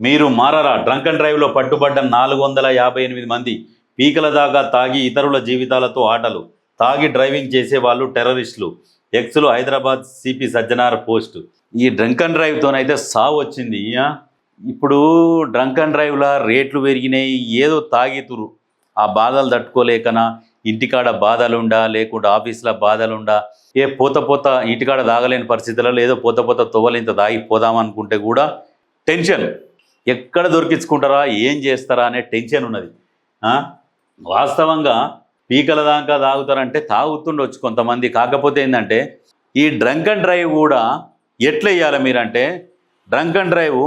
మీరు మారరా. Drunk and డ్రైవ్లో పట్టుబడ్డ నాలుగు వందల యాభై ఎనిమిది మంది. పీకల దాకా తాగి ఇతరుల జీవితాలతో ఆటలు. తాగి డ్రైవింగ్ చేసే వాళ్ళు టెర్రరిస్టులు. ఎక్స్లో హైదరాబాద్ సిపి సజ్జనార్ పోస్ట్. ఈ డ్రంక్ అండ్ డ్రైవ్తోనైతే సావు వచ్చింది. ఇప్పుడు డ్రంక్ అండ్ డ్రైవ్ల రేట్లు పెరిగినాయి. ఏదో తాగితురు. ఆ బాధలు తట్టుకోలేకనా? ఇంటికాడ బాధలుండా? లేకుంటే ఆఫీస్లో బాధలుండా? ఏ పోత పోత ఇంటికాడ తాగలేని పరిస్థితులలో ఏదో పోత పోత తొవ్వలింత తాగి పోదామనుకుంటే కూడా టెన్షన్. ఎక్కడ దొరికించుకుంటారా ఏం చేస్తారా అనే టెన్షన్ ఉన్నది. వాస్తవంగా పీకల దాకా తాగుతారంటే తాగుతుండొచ్చు కొంతమంది. కాకపోతే ఏంటంటే ఈ డ్రంక్ అండ్ డ్రైవ్ కూడా ఎట్లా వేయాలి మీరంటే డ్రంక్ అండ్ డ్రైవ్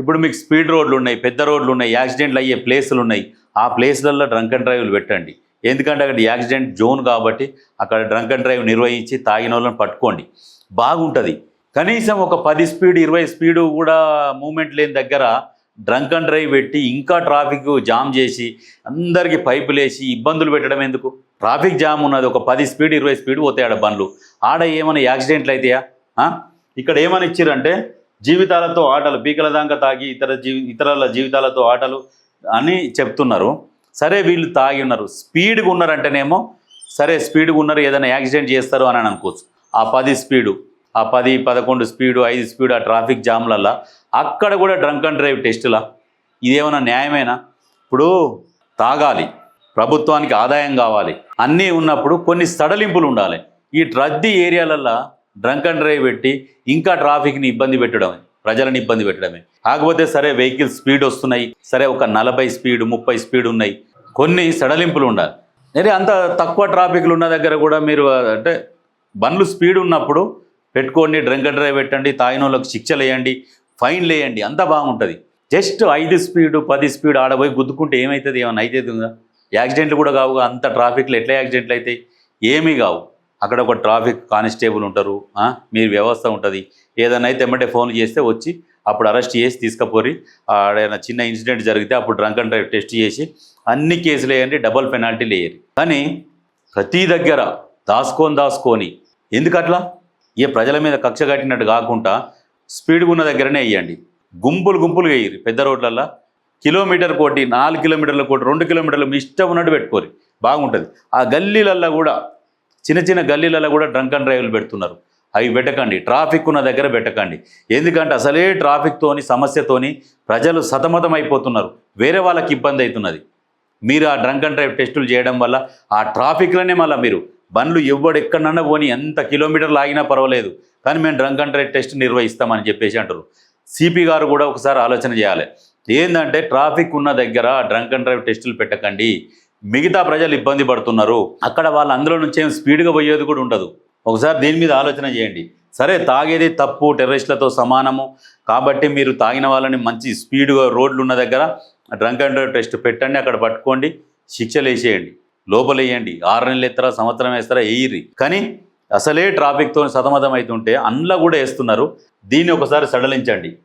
ఇప్పుడు మీకు స్పీడ్ రోడ్లు ఉన్నాయి పెద్ద రోడ్లు ఉన్నాయి యాక్సిడెంట్లు అయ్యే ప్లేసులు ఉన్నాయి. ఆ ప్లేస్లలో డ్రంక్ అండ్ డ్రైవ్లు పెట్టండి. ఎందుకంటే అక్కడ యాక్సిడెంట్ జోన్ కాబట్టి అక్కడ డ్రంక్ అండ్ డ్రైవ్ నిర్వహించి తాగిన వాళ్ళని పట్టుకోండి. బాగుంటుంది. కనీసం ఒక పది స్పీడ్ ఇరవై స్పీడు కూడా మూమెంట్ లేని దగ్గర డ్రంక్ అండ్ డ్రైవ్ పెట్టి ఇంకా ట్రాఫిక్ జామ్ చేసి అందరికీ పైపులు వేసి ఇబ్బందులు పెట్టడం ఎందుకు? ట్రాఫిక్ జామ్ ఉన్నది ఒక పది స్పీడ్ ఇరవై స్పీడ్ పోతాయి ఆడ బండ్లు. ఆడ ఏమైనా యాక్సిడెంట్లు అయితాయా? ఇక్కడ ఏమని ఇచ్చారంటే జీవితాలతో ఆటలు పీకల దాకా తాగి ఇతర జీవి ఇతరుల జీవితాలతో ఆటలు అని చెప్తున్నారు. సరే వీళ్ళు తాగి ఉన్నారు. స్పీడ్గా ఉన్నారంటేనేమో సరే స్పీడ్గా ఉన్నారు ఏదైనా యాక్సిడెంట్ చేస్తారు అని అనుకోవచ్చు. ఆ పది స్పీడు ఆ పది పదకొండు స్పీడు ఐదు స్పీడు ఆ ట్రాఫిక్ జామ్లల్లో అక్కడ కూడా డ్రంక్ అండ్ డ్రైవ్ టెస్టులా ఇదేమైనా న్యాయమేనా? ఇప్పుడు తాగాలి. ప్రభుత్వానికి ఆదాయం కావాలి. అన్నీ ఉన్నప్పుడు కొన్ని సడలింపులు ఉండాలి. ఈ రద్దీ ఏరియాలల్లో డ్రంక్ అండ్ డ్రైవ్ పెట్టి ఇంకా ట్రాఫిక్ని ఇబ్బంది పెట్టడమే ప్రజలను ఇబ్బంది పెట్టడమే. కాకపోతే సరే వెహికల్ స్పీడ్ వస్తున్నాయి. సరే ఒక నలభై స్పీడ్ ముప్పై స్పీడ్ ఉన్నాయి. కొన్ని సడలింపులు ఉండాలి. అదే అంత తక్కువ ట్రాఫిక్లు ఉన్న దగ్గర కూడా మీరు అంటే బండ్లు స్పీడ్ ఉన్నప్పుడు పెట్టుకోండి డ్రంక్ అండ్ డ్రైవ్ పెట్టండి తాగిన వాళ్ళకి శిక్షలు వేయండి ఫైన్ లేయండి అంత బాగుంటుంది. జస్ట్ ఐదు స్పీడ్ పది స్పీడ్ ఆడబోయి గుద్దుకుంటే ఏమవుతుంది ఏమైనా అవుతుందా యాక్సిడెంట్లు కూడా కావు అంత ట్రాఫిక్లో ఎట్లా యాక్సిడెంట్లు అయితే ఏమీ కావు. అక్కడ ఒక ట్రాఫిక్ కానిస్టేబుల్ ఉంటారు మీరు వ్యవస్థ ఉంటుంది. ఏదైనా అయితే ఎమ్మటే ఫోన్ చేస్తే వచ్చి అప్పుడు అరెస్ట్ చేసి తీసుకుపోరి. ఆడైనా చిన్న ఇన్సిడెంట్ జరిగితే అప్పుడు డ్రంక్ అండ్ డ్రైవ్ టెస్ట్ చేసి అన్ని కేసులు వేయండి డబల్ పెనాల్టీలు వేయరు కానీ ప్రతి దగ్గర దాచుకొని దాసుకొని. ఎందుకట్లా? ఏ ప్రజల మీద కక్ష కట్టినట్టు కాకుండా స్పీడ్గా ఉన్న దగ్గరనే వేయండి. గుంపులు గుంపులు వేయరు. పెద్ద రోడ్లల్లో కిలోమీటర్ కోటి నాలుగు కిలోమీటర్ల కోటి రెండు కిలోమీటర్లు మీ ఇష్టం ఉన్నట్టు పెట్టుకోరు. బాగుంటుంది. ఆ గల్లీలల్లో కూడా చిన్న చిన్న గల్లీలలో కూడా డ్రంక్ అండ్ డ్రైవ్లు పెడుతున్నారు. అవి పెట్టకండి ట్రాఫిక్ ఉన్న దగ్గర పెట్టకండి ఎందుకంటే అసలే ట్రాఫిక్తోని సమస్యతోని ప్రజలు సతమతం అయిపోతున్నారు వేరే వాళ్ళకి ఇబ్బంది అవుతున్నది. మీరు ఆ డ్రంక్ అండ్ డ్రైవ్ టెస్టులు చేయడం వల్ల ఆ ట్రాఫిక్లోనే మళ్ళీ మీరు బండ్లు ఎవడు ఎక్కడన్నా పోని ఎంత కిలోమీటర్లు ఆగినా పర్వాలేదు. కానీ మేము డ్రంక్ అండ్ డ్రైవ్ టెస్ట్ నిర్వహిస్తామని చెప్పేసి అంటారు సిపి గారు కూడా ఒకసారి ఆలోచన చేయాలి. ఏంటంటే ట్రాఫిక్ ఉన్న దగ్గర డ్రంక్ అండ్ డ్రైవ్ టెస్టులు పెట్టకండి. మిగతా ప్రజలు ఇబ్బంది పడుతున్నారు. అక్కడ వాళ్ళు అందులో నుంచి ఏం స్పీడ్గా పోయేది కూడా ఉండదు. ఒకసారి దీని మీద ఆలోచన చేయండి. సరే తాగేది తప్పు టెర్రరిస్టులతో సమానము. కాబట్టి మీరు తాగిన వాళ్ళని మంచి స్పీడ్గా రోడ్లు ఉన్న దగ్గర డ్రంక్ అండ్ డ్రైవ్ టెస్ట్ పెట్టండి అక్కడ పట్టుకోండి శిక్షలు వేసేయండి. లోపలేయండి. ఆరు నెలలు ఎత్తరా సంవత్సరం వేస్తారా వేయిర్రి కానీ అసలే ట్రాఫిక్తో సతమతం అవుతుంటే అందులో కూడా వేస్తున్నారు. దీన్ని ఒకసారి సడలించండి.